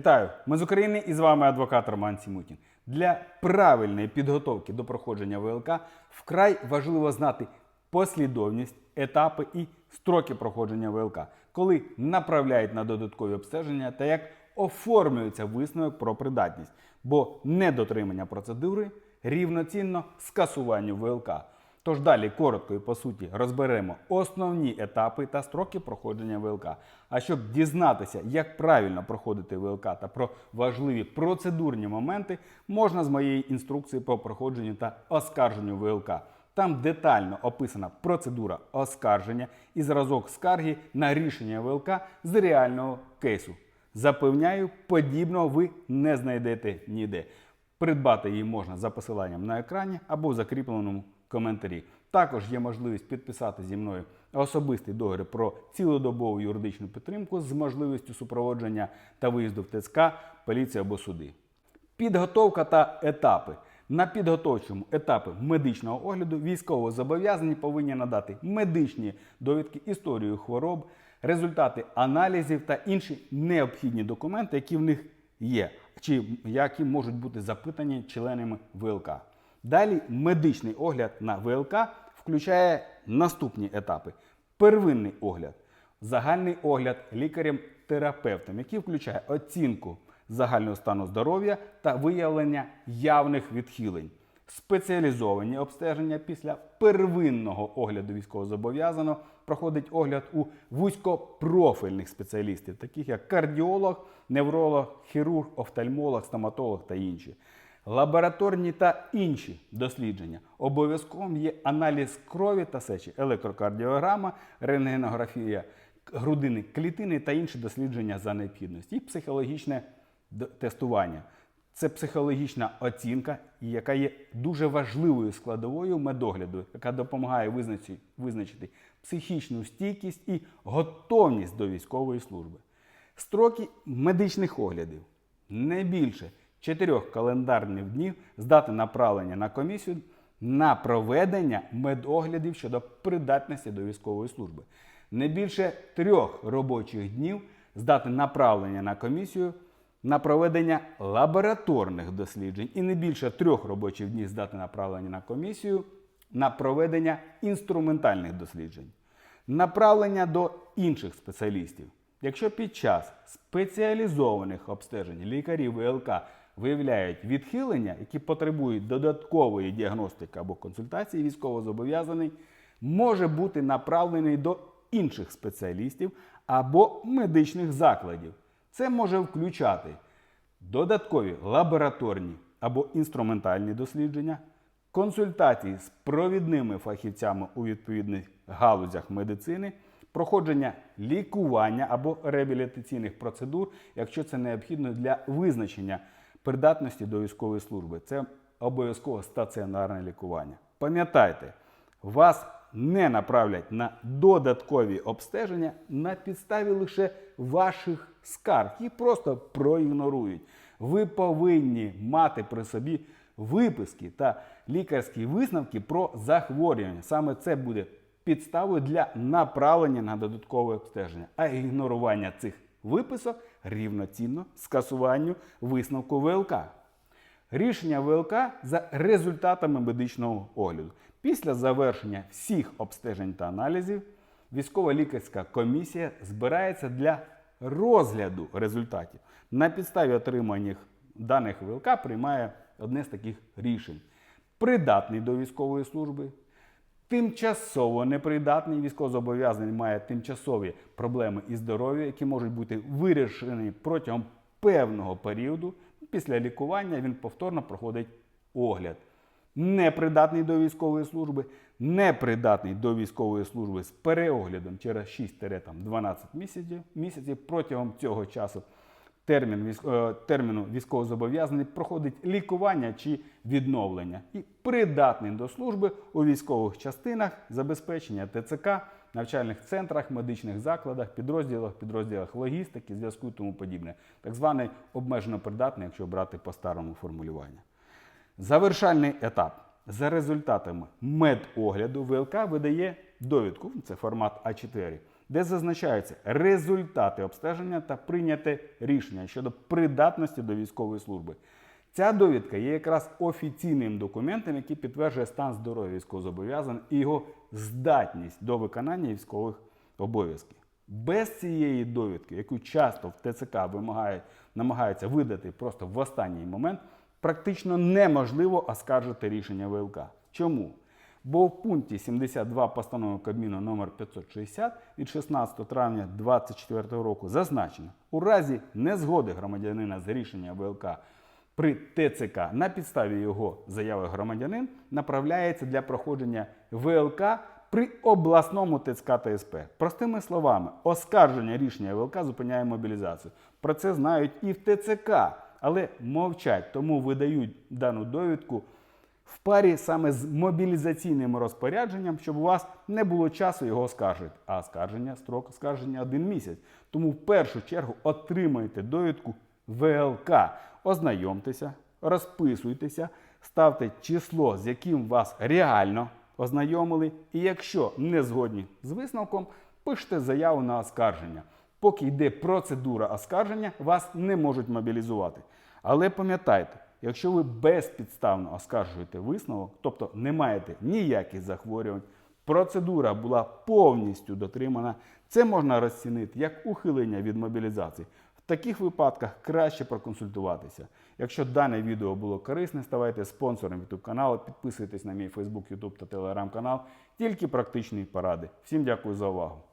Вітаю! Ми з України і з вами адвокат Роман Сімутін. Для правильної підготовки до проходження ВЛК вкрай важливо знати послідовність, етапи і строки проходження ВЛК, коли направляють на додаткові обстеження та як оформлюється висновок про придатність, бо недотримання процедури рівноцінно скасуванню ВЛК. Тож далі коротко і по суті розберемо основні етапи та строки проходження ВЛК. А щоб дізнатися, як правильно проходити ВЛК та про важливі процедурні моменти, можна з моєї інструкції по проходженню та оскарженню ВЛК. Там детально описана процедура оскарження і зразок скарги на рішення ВЛК з реального кейсу. Запевняю, подібного ви не знайдете ніде. Придбати її можна за посиланням на екрані або в закріпленому коментарі. Також є можливість підписати зі мною особистий договір про цілодобову юридичну підтримку з можливістю супроводження та виїзду в ТЦК, поліцію або суди. Підготовка та етапи. На підготовчому етапі медичного огляду військовозобов'язані повинні надати медичні довідки, історію хвороб, результати аналізів та інші необхідні документи, які в них є, чи які можуть бути запитані членами ВЛК. Далі медичний огляд на ВЛК включає наступні етапи: первинний огляд, загальний огляд лікарем-терапевтом, який включає оцінку загального стану здоров'я та виявлення явних відхилень, спеціалізовані обстеження після первинного огляду військовозобов'язаного проходить огляд у вузькопрофільних спеціалістів, таких як кардіолог, невролог, хірург, офтальмолог, стоматолог та інші. Лабораторні та інші дослідження. Обов'язковим є аналіз крові та сечі, електрокардіограма, рентгенографія грудини клітини та інші дослідження за необхідності. І психологічне тестування. Це психологічна оцінка, яка є дуже важливою складовою медогляду, яка допомагає визначити, психічну стійкість і готовність до військової служби. Строки медичних оглядів не більше 4 календарних днів з дати направлення на комісію на проведення медоглядів щодо придатності до військової служби. Не більше трьох робочих днів з дати направлення на комісію на проведення лабораторних досліджень і не більше трьох робочих днів з дати направлення на комісію на проведення інструментальних досліджень. Направлення до інших спеціалістів. Якщо під час спеціалізованих обстежень лікарі ВЛК виявляють відхилення, які потребують додаткової діагностики або консультації, військовозобов'язаний може бути направлений до інших спеціалістів або медичних закладів. Це може включати додаткові лабораторні або інструментальні дослідження, консультації з провідними фахівцями у відповідних галузях медицини, проходження лікування або реабілітаційних процедур, якщо це необхідно для визначення придатності до військової служби. Це обов'язково стаціонарне лікування. Пам'ятайте, вас не направлять на додаткові обстеження на підставі лише ваших скарг і просто проігнорують. Ви повинні мати при собі виписки та лікарські висновки про захворювання. Саме це буде підставою для направлення на додаткове обстеження, а ігнорування цих виписок рівноцінно скасуванню висновку ВЛК. Рішення ВЛК за результатами медичного огляду. Після завершення всіх обстежень та аналізів військова лікарська комісія збирається для розгляду результатів. На підставі отриманих даних ВЛК приймає одне з таких рішень: придатний до військової служби, тимчасово непридатний військовозобов'язаний має тимчасові проблеми із здоров'ям, які можуть бути вирішені протягом певного періоду. Після лікування він повторно проходить огляд. Непридатний до військової служби, непридатний до військової служби з переоглядом через 6-12 місяців, місяців протягом цього часу термін, е, терміну військовозобов'язаний проходить лікування чи відновлення і придатний до служби у військових частинах, забезпечення ТЦК, навчальних центрах, медичних закладах, підрозділах, підрозділах логістики, зв'язку і тому подібне. Так званий обмежено придатний, якщо брати по старому формулюванню. Завершальний етап. За результатами медогляду ВЛК видає довідку, це формат А4, де зазначаються результати обстеження та прийняте рішення щодо придатності до військової служби. Ця довідка є якраз офіційним документом, який підтверджує стан здоров'я військовозобов'язаного і його здатність до виконання військових обов'язків. Без цієї довідки, яку часто в ТЦК вимагають, намагаються видати просто в останній момент, практично неможливо оскаржити рішення ВЛК. Чому? Бо в пункті 72 постанови Кабміну номер 560 від 16 травня 2024 року зазначено, у разі незгоди громадянина з рішення ВЛК при ТЦК на підставі його заяви громадянин направляється для проходження ВЛК при обласному ТЦК та СП. Простими словами, оскарження рішення ВЛК зупиняє мобілізацію. Про це знають і в ТЦК, але мовчать, тому видають дану довідку в парі саме з мобілізаційним розпорядженням, щоб у вас не було часу його оскаржити. А оскарження, строк оскарження один місяць. Тому в першу чергу отримайте довідку ВЛК. Ознайомтеся, розписуйтеся, ставте число, з яким вас реально ознайомили. І якщо не згодні з висновком, пишете заяву на оскарження. Поки йде процедура оскарження, вас не можуть мобілізувати. Але пам'ятайте, якщо ви безпідставно оскаржуєте висновок, тобто не маєте ніяких захворювань, процедура була повністю дотримана, це можна розцінити як ухилення від мобілізації. В таких випадках краще проконсультуватися. Якщо дане відео було корисне, ставайте спонсором YouTube каналу, підписуйтесь на мій Facebook, YouTube та Telegram канал. Тільки практичні поради. Всім дякую за увагу.